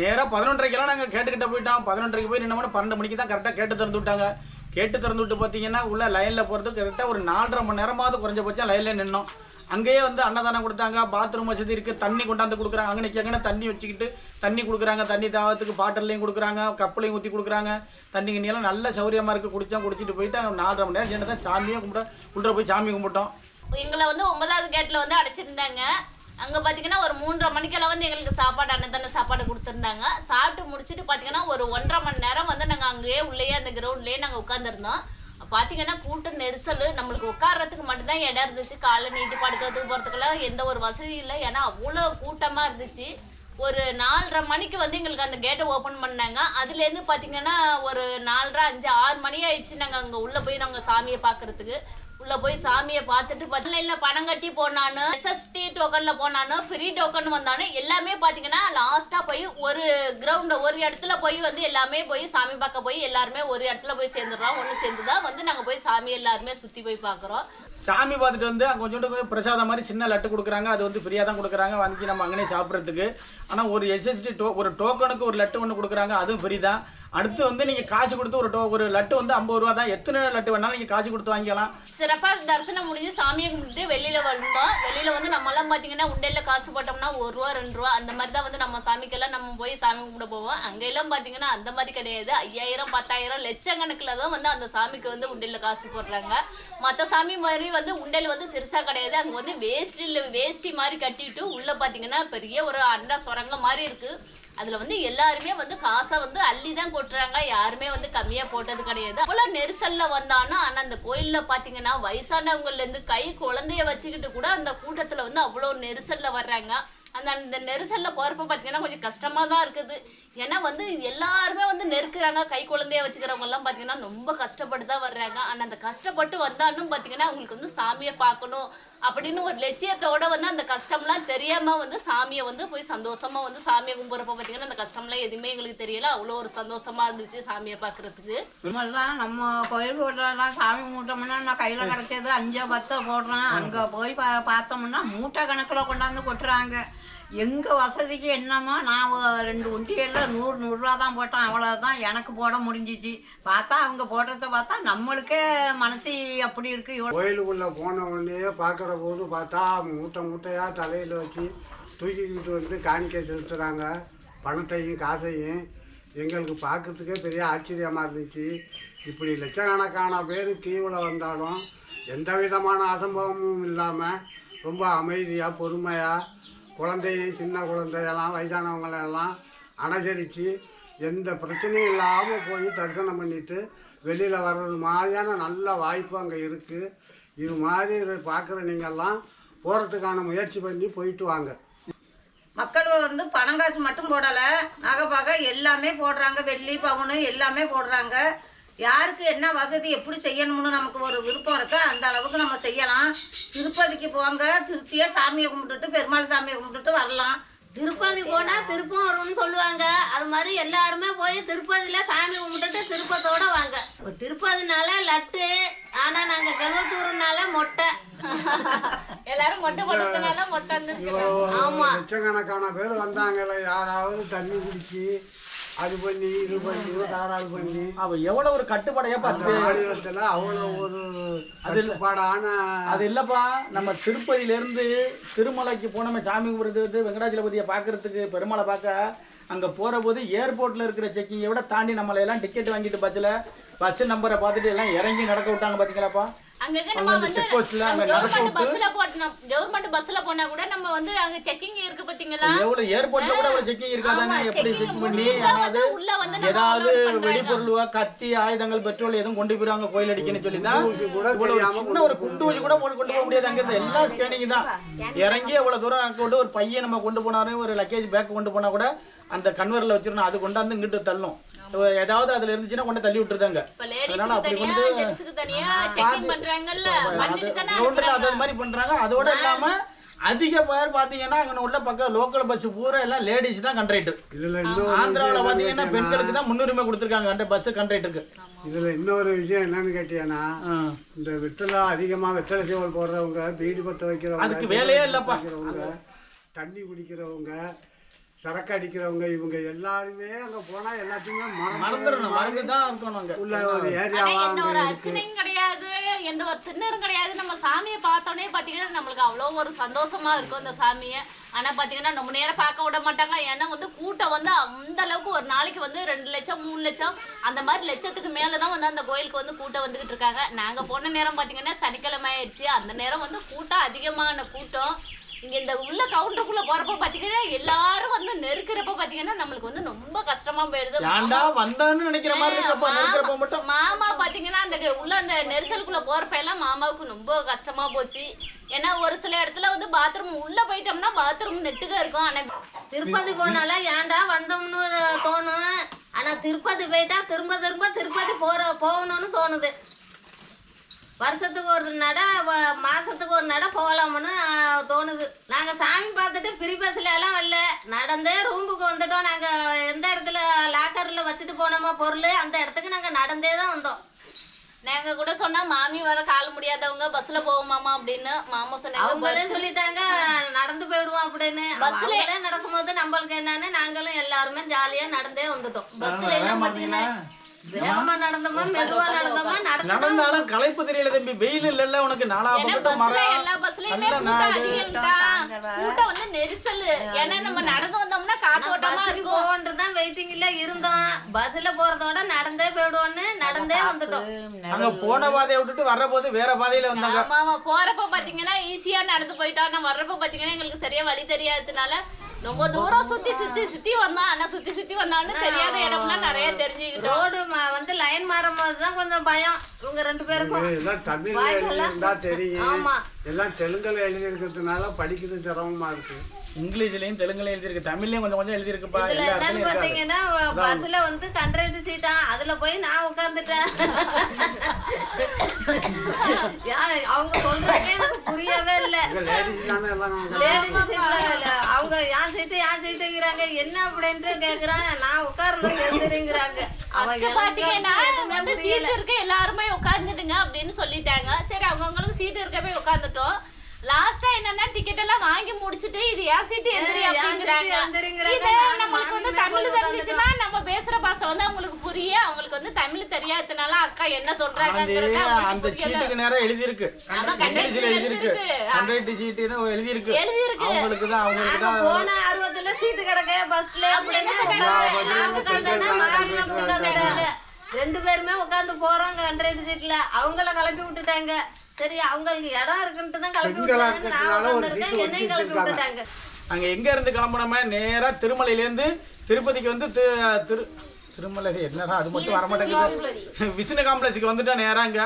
நேரா பதினொன்றரைக்கெல்லாம் நாங்க கேட்டுக்கிட்ட போயிட்டோம். பதினொன்றரைக்கு போய் நின்னோம்னா பன்னெண்டு மணிக்கு தான் கரெக்டா கேட்டு திறந்து விட்டாங்க. கேட்டு திறந்து விட்டு பார்த்தீங்கன்னா உள்ள லைனில் போகிறதுக்கு கரெக்டாக ஒரு நாலரை மணி நேரமாவது குறைஞ்சபட்சம் லைனில் நின்னோம். அங்கேயே வந்து அன்னதானம் கொடுத்தாங்க பாத்ரூம் வசதி இருக்குது தண்ணி கொண்டாந்து கொடுக்குறாங்க. அங்கே தண்ணி வச்சுக்கிட்டு தண்ணி கொடுக்குறாங்க தண்ணி தாவத்துக்கு பாட்டிலையும் கொடுக்குறாங்க கப்பலையும் ஊற்றி கொடுக்குறாங்க. தண்ணி கண்ணியெல்லாம் நல்ல சௌரியமாக இருக்குது குடிச்சா குடிச்சிட்டு போயிட்டு நாலரை மணி நேரம் சேர்ந்து தான் சாமியும் கும்பிட்டோம் உள்ள போய் சாமி கும்பிட்டோம். எங்களை வந்து ஒன்பதாவது கேட்டில் வந்து அடைச்சிருந்தாங்க. அங்கே பார்த்தீங்கன்னா ஒரு மூன்றரை மணிக்கெல்லாம் வந்து எங்களுக்கு சாப்பாடு அன்னதான சாப்பாடு கொடுத்துருந்தாங்க. சாப்பிட்டு முடிச்சுட்டு பார்த்தீங்கன்னா ஒரு ஒன்றரை மணி நேரம் வந்து நாங்கள் அங்கேயே உள்ளேயே அந்த கிரவுண்ட்லேயே நாங்கள் உட்காந்துருந்தோம் பார்த்தீங்கன்னா கூட்ட நெரிசல் நம்மளுக்கு உட்கார்றதுக்கு மட்டும்தான் இடம் இருந்துச்சு. காலை நீட்டி படுக்கிறதுக்கு போகிறதுக்கெல்லாம் எந்த ஒரு வசதியும் இல்லை. ஏன்னா அவ்வளோ கூட்டமாக இருந்துச்சு. ஒரு நாலரை மணிக்கு வந்து எங்களுக்கு அந்த கேட்டை ஓப்பன் பண்ணாங்க. அதுலேருந்து பார்த்தீங்கன்னா ஒரு நாலரை அஞ்சு ஆறு மணி ஆயிடுச்சு நாங்கள் அங்கே உள்ளே போய் நாங்கள் சாமியை பார்க்குறதுக்கு உள்ளே போய் சாமியை பார்த்துட்டு பதினெல்ல பணம் கட்டி போனானு எஸ்எஸ்டி டோக்கனில் போனானு ஃப்ரீ டோக்கன் வந்தானு எல்லாமே பார்த்தீங்கன்னா லாஸ்ட்டாக போய் ஒரு கிரவுண்டில் ஒரு இடத்துல போய் வந்து எல்லாமே போய் சாமி பார்க்க போய் எல்லாருமே ஒரு இடத்துல போய் சேர்ந்துடுறோம். ஒன்று சேர்ந்து தான் வந்து நாங்கள் போய் சாமி எல்லாருமே சுற்றி போய் பார்க்குறோம். சாமி பார்த்துட்டு வந்து அங்கே கொஞ்சோண்டு கொஞ்சம் பிரசாதம் மாதிரி சின்ன லட்டு கொடுக்குறாங்க. அது வந்து ஃப்ரீயாக தான் கொடுக்குறாங்க. வந்து நம்ம அங்கேயே சாப்பிட்றதுக்கு. ஆனால் ஒரு எஸ்எஸ்டி டோ ஒரு டோக்கனுக்கு ஒரு லட்டு ஒன்று கொடுக்குறாங்க. அதுவும் ஃப்ரீ தான். அடுத்து வந்து நீங்கள் காசு கொடுத்து ஒரு ஒரு லட்டு வந்து ஐம்பது ரூபா தான். எத்தனை லட்டு வேணாலும் நீங்கள் காசு கொடுத்து வாங்கிக்கலாம். சிறப்பாக தரிசனம் முடிஞ்சு சாமியை கும்பிட்டு வெளியில வந்தோம். வெளியில வந்து நம்மலாம் பார்த்தீங்கன்னா உண்டையில காசு போட்டோம்னா ஒரு ரூபா ரெண்டு ரூபா அந்த மாதிரி தான் வந்து நம்ம சாமிக்கெல்லாம் நம்ம போய் சாமி கும்பிட போவோம். அங்கெல்லாம் பார்த்தீங்கன்னா அந்த மாதிரி கிடையாது. ஐயாயிரம் பத்தாயிரம் லட்சக்கணக்கில் தான் வந்து அந்த சாமிக்கு வந்து உண்டையில காசு போடுறாங்க. மற்ற சாமி மாதிரி வந்து உண்டையில் வந்து சிறுசாக கிடையாது. அங்கே வந்து வேஸ்டில் வேஷ்டி மாதிரி கட்டிட்டு உள்ளே பார்த்தீங்கன்னா பெரிய ஒரு அண்டா சுரங்கம் மாதிரி இருக்குது அதுல வந்து எல்லாருமே வந்து காசை வந்து அள்ளி தான் கொட்டுறாங்க. யாருமே வந்து கம்மியா போட்டது கிடையாது. அவ்வளவு நெரிசல்ல வந்தானா ஆனா அந்த கோயில்ல பாத்தீங்கன்னா வயசானவங்கல இருந்து கை குழந்தைய வச்சுக்கிட்டு கூட அந்த கூட்டத்துல வந்து அவ்வளவு நெரிசல்ல வர்றாங்க. அந்த அந்த நெரிசல்ல போறப்ப பாத்தீங்கன்னா கொஞ்சம் கஷ்டமா தான் இருக்குது. ஏன்னா வந்து எல்லாருமே வந்து நெருக்கிறாங்க. கை குழந்தைய வச்சுக்கிறவங்க எல்லாம் பாத்தீங்கன்னா ரொம்ப கஷ்டப்பட்டு தான் வர்றாங்க. ஆனா அந்த கஷ்டப்பட்டு வந்தாலும் பாத்தீங்கன்னா அவங்களுக்கு வந்து சாமியை பார்க்கணும். அப்படின்னு ஒரு லட்சியத்தோட வந்து அந்த கஷ்டம்லாம் தெரியாம வந்து சாமியை வந்து போய் சந்தோஷமா வந்து சாமியை கும்புறப்ப பார்த்தீங்கன்னா அந்த கஷ்டம்லாம் எதுவுமே எங்களுக்கு தெரியல. அவ்வளோ ஒரு சந்தோஷமா இருந்துச்சு சாமியை பார்க்கறதுக்கு. நம்ம கோயில் ரோட்லலாம் சாமி மூட்டோம்னா நான் கையில் கிடைச்சது அஞ்சோ பத்தோ போடுறேன். அங்கே போய் பா பார்த்தோம்னா மூட்டை கணக்கில் கொண்டாந்து கொட்டுறாங்க. எங்கள் வசதிக்கு என்னமோ நான் ரெண்டு ஒண்டியெல்லாம் நூறு நூறுரூவா தான் போட்டேன். அவ்வளோதான் எனக்கு போட முடிஞ்சிச்சு. பார்த்தா அவங்க போடுறத பார்த்தா நம்மளுக்கே மனசு அப்படி இருக்கு. கோயிலுக்குள்ளே போன உடனே பார்க்குற போது பார்த்தா மூட்டை மூட்டையாக தலையில் வச்சு தூக்கிக்கிட்டு வந்து காணிக்கை செலுத்துகிறாங்க பணத்தையும் காசையும். எங்களுக்கு பார்க்கறதுக்கே பெரிய ஆச்சரியமாக இருந்துச்சு. இப்படி லட்சக்கணக்கான பேர் தீவில் வந்தாலும் எந்த விதமான அசம்பவமும் இல்லாமல் ரொம்ப அமைதியாக பொறுமையாக குழந்தை சின்ன குழந்தையெல்லாம் வயதானவங்களெல்லாம் அனுசரித்து எந்த பிரச்சனையும் இல்லாமல் போய் தரிசனம் பண்ணிவிட்டு வெளியில் வர்றது மாதிரியான நல்ல வாய்ப்பு அங்கே இருக்குது இது மாதிரி இதை பார்க்குற நீங்கள்லாம் போகிறதுக்கான முயற்சி பண்ணி போயிட்டு வாங்க. மக்கள் வந்து பணம் காசு மட்டும் போடலை. நகை பகை எல்லாமே போடுறாங்க. வெள்ளி பவுனு எல்லாமே போடுறாங்க. யாருக்கு என்ன வசதி எப்படி செய்யணும்னு நமக்கு ஒரு விருப்பம் இருக்கு? அந்த அளவுக்கு நம்ம செய்யலாம். திருப்பதிக்கு போங்க. திருப்தியாக சாமியை கும்பிட்டுட்டு பெருமாள் சாமியை கும்பிட்டுட்டு வரலாம். திருப்பதி போனா திருப்பம் வரும்னு சொல்லுவாங்க. அது மாதிரி எல்லாருமே போய் திருப்பதியில சாமி கும்பிட்டுட்டு திருப்பத்தோட வாங்க. ஒரு திருப்பதினால லட்டு ஆனா நாங்க கெல்வத்தூர்னால மொட்டை. எல்லாரும் மொட்டை போடுறதுனால மொட்டை இவ்வளோ லட்சக்கணக்கான பேர் வந்தாங்கல்ல. யாராவது தண்ணி குடிச்சு அது பண்ணி இது பண்ணி தாராள் பண்ணி அவ எவ்வளவு ஒரு கட்டுப்பாடையா பார்த்து மாநிலத்தில் அவ்வளோ ஒரு கட்டுப்பாடான அது இல்லப்பா. நம்ம திருப்பதியில இருந்து திருமலைக்கு போனோமே சாமி கும்பிடுறது வெங்கடாச்சலபதியை பார்க்கறதுக்கு பெருமாளை பார்க்க. அங்க போற போது ஏர்போர்ட்ல இருக்கிற செக்கிங்கை விட தாண்டி நம்மளை எல்லாம் டிக்கெட் வாங்கிட்டு பஸ்ல பஸ் நம்பரை பார்த்துட்டு எல்லாம் இறங்கி நடக்க விட்டாங்க பாத்தீங்களாப்பா? அங்கங்க நம்ம வந்து கவர்மெண்ட் பஸ்ல போட்டோம் கவர்மெண்ட் பஸ்ல போனா கூட நம்ம வந்து அங்க செக்கிங் இருக்கு பாத்தீங்களா? எவ்வளவு ஏர்போர்ட்ல கூட அவ்வளவு செக்கிங் இருக்காதானே எப்படி checking செக் பண்ணி அதாவது உள்ள வந்து ஏதாவது. வெடிபொருளுவா கத்தி ஆயுதங்கள் பெட்ரோல் எதுவும் கொண்டு போயிருவாங்க கோயில் அடிக்கணும்னு சொல்லி தான் சின்ன ஒரு குண்டு ஊசி கூட கொண்டு கொண்டு போக முடியாது. அங்க இருந்து எல்லா ஸ்கேனிங் தான். இறங்கி அவ்வளவு தூரம் அங்க கொண்டு ஒரு பையன் நம்ம கொண்டு போனாலும் ஒரு லக்கேஜ் பேக் கொண்டு போனா கூட அந்த கன்வரில் வச்சிருந்தோம். அது கொண்டாந்து இங்கிட்டு தள்ளும். ஏதாவது அதுல இருந்துச்சுன்னா கொண்டு தள்ளி விட்டுருதாங்க இப்ப அதனால லேடிஸ்க்கு அப்படி கொண்டு அது மாதிரி பண்றாங்க. அதோட இல்லாம அதிக பேர் பாத்தீங்கன்னா அங்க உள்ள பக்கம் லோக்கல் பஸ் பூரா எல்லாம் லேடிஸ் தான் இன்னொரு ஆந்திராவில் பாத்தீங்கன்னா பெண்களுக்கு தான் முன்னுரிமை கொடுத்துருக்காங்க. அந்த பஸ் கண்ட்ரைட்டருக்கு இதில் இன்னொரு விஷயம் என்னன்னு கேட்டீங்கன்னா இந்த வெத்தலை அதிகமாக வெத்தலை சேவல் போடுறவங்க பீடி பற்ற வைக்கிறவங்க அதுக்கு வேலையே இல்லப்பா. தண்ணி குடிக்கிறவங்க சரக்கு அடிக்கிறவங்க இவங்க எல்லாருமே அங்கே போனால் எல்லாத்தையுமே மறந்துடணும் மறந்துடணும். மறந்து தான் இருக்கணும் அங்க. உள்ள ஒரு ஆனா ஏரியாவா எந்த ஒரு அர்ச்சனையும் கிடையாது. எந்த ஒரு திண்ணரும் கிடையாது. நம்ம சாமியை பார்த்தோன்னே பாத்தீங்கன்னா நம்மளுக்கு அவ்வளோ ஒரு சந்தோஷமா இருக்கும் அந்த சாமியை. ஆனா பாத்தீங்கன்னா ரொம்ப நேரம் பார்க்க விட மாட்டாங்க. ஏன்னா வந்து கூட்டம் வந்து அந்த அளவுக்கு ஒரு நாளைக்கு வந்து ரெண்டு லட்சம் மூணு லட்சம். அந்த மாதிரி லட்சத்துக்கு மேலதான் வந்து அந்த கோயிலுக்கு வந்து கூட்டம் வந்துகிட்டு இருக்காங்க. நாங்க போன நேரம் பாத்தீங்கன்னா சனிக்கிழமை ஆயிடுச்சு. அந்த நேரம் வந்து கூட்டம் அதிகமான கூட்டம். இங்க இந்த உள்ள கவுண்டருக்குள்ள போறப்ப பாத்தீங்கன்னா எல்லாரும் வந்து நெருக்கிறப்ப பாத்தீங்கன்னா நம்மளுக்கு வந்து ரொம்ப கஷ்டமா போயிடுது. ஏன்டா வந்தான்னு நினைக்கிற மாதிரி இருக்கப்பா நினைக்கிறப்ப மட்டும். மாமா பாத்தீங்கன்னா அந்த உள்ள அந்த நெரிசலுக்குள்ள போறப்ப எல்லாம் மாமாவுக்கு ரொம்ப கஷ்டமா போச்சு. ஏன்னா ஒரு சில இடத்துல வந்து பாத்ரூம் உள்ள போயிட்டோம்னா பாத்ரூம் நெட்டுக இருக்கும். ஆனா திருப்பதி போனால ஏன்டா வந்தோம்னு தோணும். ஆனா திருப்பதி போயிட்டா திரும்ப திரும்ப திருப்பதி போற போகணும்னு தோணுது. வருஷத்துக்கு ஒரு நட மாசத்துக்கு ஒரு நட போகலாம்னு தோணுது. நாங்க சாமி பார்த்துட்டு ஃப்ரீ பஸ்ல எல்லாம் வரல. நடந்தே ரூமுக்கு வந்துட்டோம். நாங்க எந்த இடத்துல லாக்கர்ல வச்சுட்டு போனோமோ பொருள் அந்த இடத்துக்கு நாங்க நடந்தே தான் வந்தோம். நாங்க கூட சொன்னா மாமி வர கால முடியாதவங்க பஸ்ல போவோமாமா அப்படின்னு மாமா சொன்னாங்க. அவங்களே சொல்லிட்டாங்க நடந்து போயிடுவோம் அப்படின்னு. பஸ்ல- அவங்களே நடக்கும்போது நம்மளுக்கு என்னன்னு நாங்களும் எல்லாருமே ஜாலியா நடந்தே வந்துட்டோம். பஸ்ல எல்லாம் பாத்தீங்கன்னா வேகமா நடந்தோமா மெதுவா நடந்தோமா நடந்து நடந்தாலும் களைப்பு தெரியல தம்பி. வெயில் இல்லல்ல உனக்கு நாலா மரம் எல்லா பஸ்லயுமே கூட்டம் வந்து நெரிசல். ஏன்னா நம்ம நடந்து வந்தோம்னா காத்தோட்டமா இருக்கும். போகன்றது தான் வெயிட்டிங்ல இருந்தோம். பஸ்ல போறதோட நடந்தே போயிடுவோன்னு நடந்தே வந்துட்டோம். அங்க போன பாதையை விட்டுட்டு வர்ற போது வேற பாதையில வந்தாங்க. ஆமா போறப்ப பாத்தீங்கன்னா ஈஸியா நடந்து போயிட்டோம் வர்றப்ப பாத்தீங்கன்னா எங்களுக்கு சரியா வழி தெரியாததுனால ரொம்ப தூரம் சுத்தி சுத்தி சுத்தி வந்தோம் ஆனா சுத்தி சுத்தி வந்தாலும் தெரியாத இடம்னா நிறைய தெரிஞ்சுக்கிட்டோம். ரோடு வந்து லைன் மாறும் போது தான் கொஞ்சம் பயம். இவங்க ரெண்டு பேருக்கும். எல்லாம் தமிழ்ல வாய்க்கெல்லாம் எழுதியிருந்தா தெரியும். ஆமா. எல்லாம் தெலுங்குல எழுதி இருக்கிறதுனால படிக்கிறது சிரமமா இருக்கு. இங்கிலீஷ்லயும் தெலுங்குலயும் எழுதியிருக்கு. தமிழ்லயும் கொஞ்சம் கொஞ்சம் எழுதியிருக்குப்பா. இதுல என்னன்னு பாத்தீங்கன்னா பஸ்ல வந்து கண்ட்ராக்டர் சீட்டான். அதுல போய் நான் உட்காந்துட்டேன் அவங்க சொல்றாங்க எனக்கு புரியவே இல்லை. லேடிஸ் சீட்ல இல்ல. அவங்க என் சீட்டு என் சீட்டுங்கிறாங்க. என்ன அப்படின்ட்டு கேக்குறாங்க. நான் உட்காரணும் எழுதுறேங்கிறாங்க வந்து. சீட் இருக்கு எல்லாருமே உட்காந்துடுங்க அப்படின்னு சொல்லிட்டாங்க. சரி அவங்கவுங்களுக்கு சீட் இருக்க போய் உட்காந்துட்டோம் லாஸ்டா என்னன்னா டிக்கெட் எல்லாம் வாங்கி முடிச்சிட்டு இது ஏன் சீட்டு எந்திரி அப்படிங்கிறாங்க. இது நம்மளுக்கு வந்து தமிழ் தெரிஞ்சுச்சுன்னா நம்ம பேசுற பாஷை வந்து அவங்களுக்கு புரிய அவங்களுக்கு வந்து தமிழ் தெரியாததுனால அக்கா என்ன சொல்றாங்கிறது அந்த சீட்டுக்கு நேரம் எழுதியிருக்கு. ஆமா, இங்கிலீஷ்ல கண்டக்டர் எழுதியிருக்கு. எழுதியிருக்கு. அவங்களுக்கு தான் அவங்களுக்கு தான். போன ஆர்வத்துல சீட்டு கிடக்க. பஸ்ல அப்படின்னு. ரெண்டு பேருமே உட்கார்ந்து போறோம் கண்ட்ராக்டர் சீட்ல அவங்கள கிளப்பி விட்டுட்டாங்க. சரி அவங்களுக்கு இடம் இருக்குன்ட்டு தான் கிளப்பி விட்டாங்க நான் என்னையும் கிளப்பி விட்டுட்டாங்க. அங்க எங்க இருந்து கிளம்புனோமே? நேரா திருமலையிலேருந்து திருப்பதிக்கு வந்து திரு திருமலை என்னடா அது மட்டும் வர மாட்டேங்குது. விஷ்ணு காம்ப்ளெக்ஸுக்கு வந்துட்டோம் நேரா அங்க.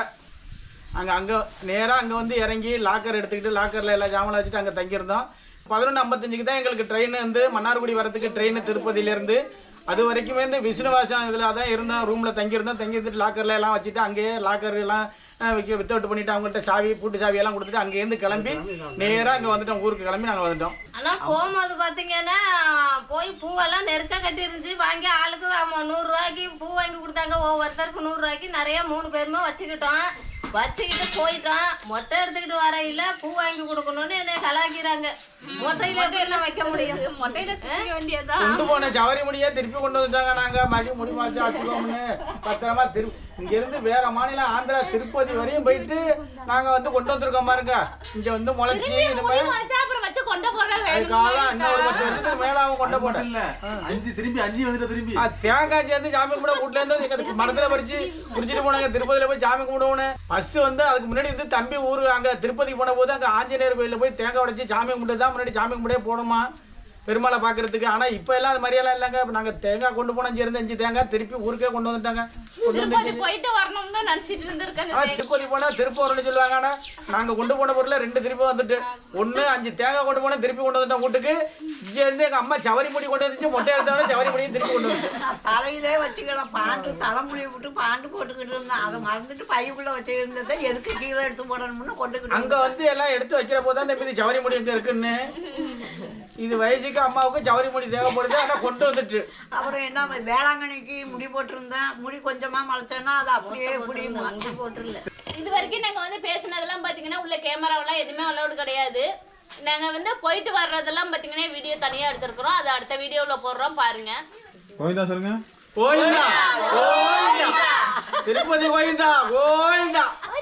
அங்க அங்க நேரா அங்க வந்து இறங்கி லாக்கர் எடுத்துக்கிட்டு லாக்கர்ல எல்லா ஜாமான் வச்சுட்டு அங்க தங்கியிருந்தோம். பதினொன்று ஐம்பத்தஞ்சுக்கு தான் எங்களுக்கு ட்ரெயின் வந்து மன்னார்குடி வரதுக்கு ட்ரெயின் திருப்பதியிலேருந்து. அது வரைக்குமே வந்து விஷ்ணுவாசம் இதில் தான் இருந்தோம். ரூமில் தங்கியிருந்தோம். தங்கி இருந்துட்டு லாக்கர்ல எல்லாம் வச்சுட்டு அங்கேயே லாக்கர் எல்லாம் விக்க வித் அவுட் பண்ணிட்டு அவங்கள்ட்ட சாவி பூட்டு சாவி எல்லாம் கொடுத்துட்டு அங்கேருந்து கிளம்பி நேராக அங்கே வந்துட்டோம். ஊருக்கு கிளம்பி நாங்கள் வந்துட்டோம். ஆனா போகும்போது பாத்தீங்கன்னா போய் பூவெல்லாம் நெருக்க கட்டி இருந்துச்சு வாங்கி ஆளுக்கு ஆமா நூறு ரூபாய்க்கு பூ வாங்கி கொடுத்தாங்க. ஒவ்வொருத்தருக்கு நூறு ரூபாய்க்கு நிறைய மூணு பேருமே வச்சுக்கிட்டோம். வச்சுக்கிட்டு போயிட்டோம். மொட்டை எடுத்துக்கிட்டு வரையில பூ வாங்கி கொடுக்கணும்னு என்னை கலாக்கிறாங்க மொட்டையில எப்படி வைக்க முடியும்? மொட்டையில சுத்திக்க வேண்டியதா கொண்டு போன ஜவரி முடியை திருப்பி கொண்டு வந்துட்டாங்க. நாங்க மறுபடியும் முடி மாற்றி வச்சுக்கோம்னு பத்திரமா திரு இங்கிருந்து வேற மாநிலம் ஆந்திரா திருப்பதி வரையும் போயிட்டு நாங்க வந்து கொண்டு வந்திருக்கோம் பாருங்க. இங்க வந்து முளைச்சி அதுக்காக இன்னும் ஒரு பத்து வருஷத்துக்கு கொண்டு போட்டேன் அஞ்சு திரும்பி அஞ்சு வந்துட்டு திரும்பி. தேங்காய் சேர்ந்து சாமி கும்பிட வீட்டுல இருந்து எங்க மரத்துல பறிச்சு குடிச்சிட்டு போனாங்க. திருப்பதியில போய் சாமி கும்பிடுவோன்னு. ஃபர்ஸ்ட் வந்து அதுக்கு முன்னாடி வந்து தம்பி ஊரு அங்க திருப்பதி போன போது அங்க ஆஞ்சநேயர் கோயில்ல போய் தேங்காய் உடைச்சு சாமி கும்பிட்டு தான் முன்னாடி சாமி கும்பிடே போகணுமா பெருமாளை பார்க்கறதுக்கு. ஆனா இப்ப எல்லாம் அது மாதிரியெல்லாம் இல்லைங்க. இப்ப நாங்க தேங்காய் கொண்டு போனோம் சேர்ந்து அஞ்சு தேங்காய் திருப்பி ஊருக்கே கொண்டு வந்துட்டாங்க. கொண்டு வந்து திருப்பதி போயிட்டு வரணும்னு தான் நினைச்சிட்டு இருந்திருக்காங்க திருப்பதி போனா திருப்பூர்னு சொல்லுவாங்க. ஆனா நாங்க கொண்டு போன பொருள்ல ரெண்டு திருப்பி வந்துட்டு. ஒண்ணு அஞ்சு தேங்காய் கொண்டு போனா திருப்பி கொண்டு வந்துட்டோம் வீட்டுக்கு. இங்க இருந்து எங்க அம்மா சவரி முடி கொண்டு வந்துச்சு. மொட்டை எடுத்தாலும் சவரி முடியும் திருப்பி கொண்டு வந்து தலையிலே வச்சுக்கிறேன் பாண்டு தலைமுடி விட்டு பாண்டு போட்டுக்கிட்டு இருந்தேன் அதை மறந்துட்டு பைக்குள்ளே வச்சுருந்ததை எதுக்கு கீழே எடுத்து போடணும்னு கொண்டுக்கிட்டு அங்க வந்து எல்லாம் எடுத்து வைக்கிற போது தான் இந்த மீதி சவரி முடி எங்க இருக்குன்னு. இது வயசுக்கு அம்மாவுக்கு சவரி முடி தேவைப்படுது ஆனா கொண்டு வந்துட்டு. அப்புறம் என்ன வேளாங்கண்ணிக்கு முடி போட்டிருந்தேன் முடி கொஞ்சமாக மலைச்சேன்னா அது அப்படியே இப்படி அங்கே போட்டுருல இது வரைக்கும் நாங்க வந்து பேசினதெல்லாம் பாத்தீங்கன்னா உள்ள கேமராவெல்லாம் எதுவுமே அலௌடு கிடையாது. நாங்க வந்து போயிட்டு வர்றதெல்லாம் பாத்தீங்கன்னா வீடியோ தனியா எடுத்திருக்கிறோம். அது அடுத்த வீடியோல போடுறோம் பாருங்க. கோவிந்தா சொல்லுங்க. கோயிந்தா கோயிந்தா திருப்பதி கோயிந்தா கோயிந்தா